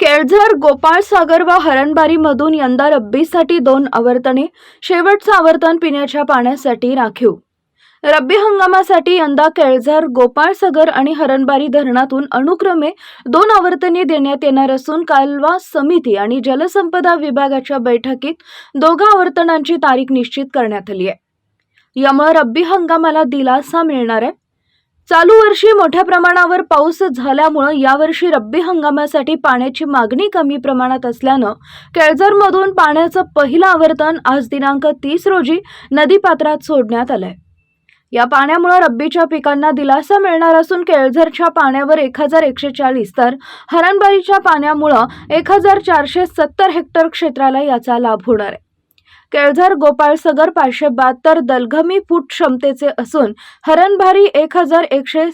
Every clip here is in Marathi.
केळझर गोपाळ सागर व हरणबारीमधून यंदा रब्बीसाठी दोन आवर्तने शेवटचं आवर्तन पिण्याच्या पाण्यासाठी राखीव. रब्बी हंगामासाठी यंदा केळझर गोपाळसागर आणि हरणबारी धरणातून अनुक्रमे दोन आवर्तने देण्यात येणार असून कालवा समिती आणि जलसंपदा विभागाच्या बैठकीत दोघा आवर्तनांची तारीख निश्चित करण्यात आली आहे. यामुळे रब्बी हंगामाला दिलासा मिळणार आहे. चालू वर्षी मोठ्या प्रमाणावर पाऊस झाल्यामुळं यावर्षी रब्बी हंगामासाठी पाण्याची मागणी कमी प्रमाणात असल्यानं केळझरमधून पाण्याचं पहिलं आवर्तन आज दिनांक तीस रोजी नदीपात्रात सोडण्यात आलंय. या पाण्यामुळे रब्बीच्या पिकांना दिलासा मिळणार असून केळझरच्या पाण्यावर एक हजार एकशे चाळीस तर हरणबारीच्या पाण्यामुळं एक हजार चारशे सत्तर हेक्टर क्षेत्राला याचा लाभ होणार आहे. केळझर गोपाळसगर पाचशे बहात्तर दलघमी फूट क्षमतेचे असून हरणभारी एक हजार एकशे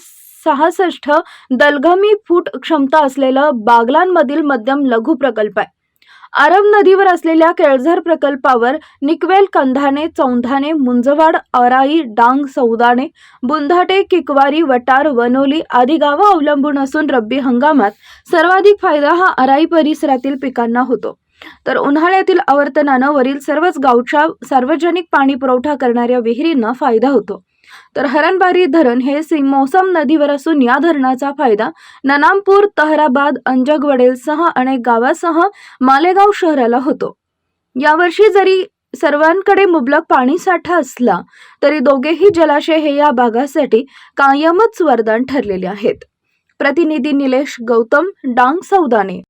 सहासष्ट दलघमी फूट क्षमता असलेलं बागलांमधील मध्यम लघु प्रकल्प आहे. आरब नदीवर असलेल्या केळझर प्रकल्पावर निकवेल कंधाने चौंधाने मुंजवाड अराई डांग सौदाणे बुंधाटे किकवारी वटार वनोली आदी गावं अवलंबून असून रब्बी हंगामात सर्वाधिक फायदा हा अराई परिसरातील पिकांना होतो. तर उन्हाळ्यातील आवर्तनानं वरील सर्वच गावच्या सार्वजनिक पाणी पुरवठा करणाऱ्या विहिरींना फायदा होतो. तर हरणबारी धरण हे सिमोसम नदीवर असून या धरणाचा फायदा ननामपूर तहराबाद अंजगवडेलसह अनेक गावासह मालेगाव शहराला होतो. यावर्षी जरी सर्वांकडे मुबलक पाणी साठा असला तरी दोघेही जलाशय हे या भागासाठी कायमच वरदान ठरलेले आहेत. प्रतिनिधी निलेश गौतम डांग सौदाने.